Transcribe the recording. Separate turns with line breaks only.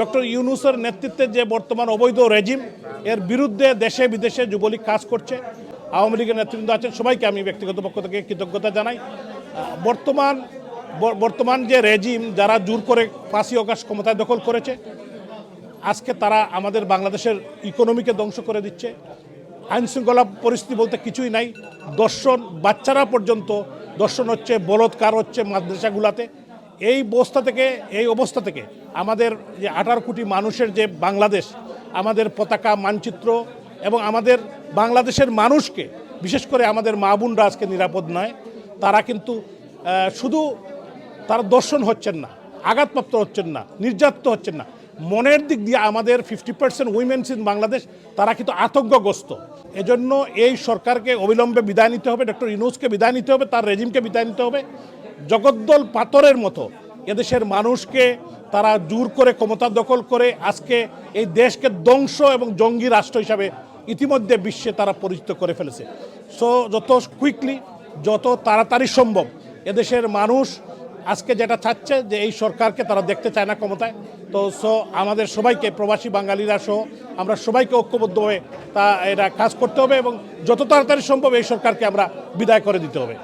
Doctor ইউনুসের নেতৃত্বে যে বর্তমান অবৈধ রেজিম, এর বিরুদ্ধে দেশে বিদেশে যুবলীগ কাজ করছে। আওয়ামী লীগের নেতৃবৃন্দ আছেন, সবাইকে আমি ব্যক্তিগত পক্ষ থেকে কৃতজ্ঞতা জানাই। বর্তমান বর্তমান যে রেজিম যারা জোর করে ফাঁসি অকাশ ক্ষমতায় দখল করেছে, আজকে তারা আমাদের বাংলাদেশের ইকোনমিকে ধ্বংস করে দিচ্ছে। আইন শৃঙ্খলা পরিস্থিতি বলতে কিছুই নাই। দর্শন, বাচ্চারা পর্যন্ত দর্শন হচ্ছে, বলৎকার হচ্ছে মাদ্রাসাগুলাতে। এই অবস্থা থেকে, এই অবস্থা থেকে আমাদের যে আঠারো কোটি মানুষের যে বাংলাদেশ, আমাদের পতাকা, মানচিত্র এবং আমাদের বাংলাদেশের মানুষকে, বিশেষ করে আমাদের মা বোনরা আজকে নিরাপদ নয়, তারা কিন্তু শুধু তারা দর্শন হচ্ছেন না, আঘাতপ্রাপ্ত হচ্ছেন না, নির্যাতিত হচ্ছেন না। মনের দিক দিয়ে আমাদের fifty percent women's in Bangladesh তারা কিন্তু আতঙ্কগ্রস্ত। এজন্য এই সরকারকে অবিলম্বে বিদায় নিতে হবে ডক্টর ইউনুসকে বিদায় নিতে হবে, তার রেজিমকে বিদায় নিতে হবে। জগদ্দল পাথরের মতো। এদেশের মানুষকে তারা জোর করে ক্ষমতা দখল করে আজকে এই দেশকে ধ্বংস এবং জঙ্গি রাষ্ট্র হিসাবে ইতিমধ্যে বিশ্বে তারা পরিচিত করে ফেলেছে। সো যত কুইকলি যত তাড়াতাড়ি সম্ভব, এদেশের মানুষ আজকে যেটা চাচ্ছে যে এই সরকারকে তারা দেখতে চায় না ক্ষমতায়। তো সো আমাদের সবাইকে, প্রবাসী বাঙালিরা সহ, আমরা সবাইকে ঐক্যবদ্ধ হয়ে তা, এটা কাজ করতে হবে এবং যত তাড়াতাড়ি সম্ভব এই সরকারকে আমরা বিদায় করে দিতে হবে।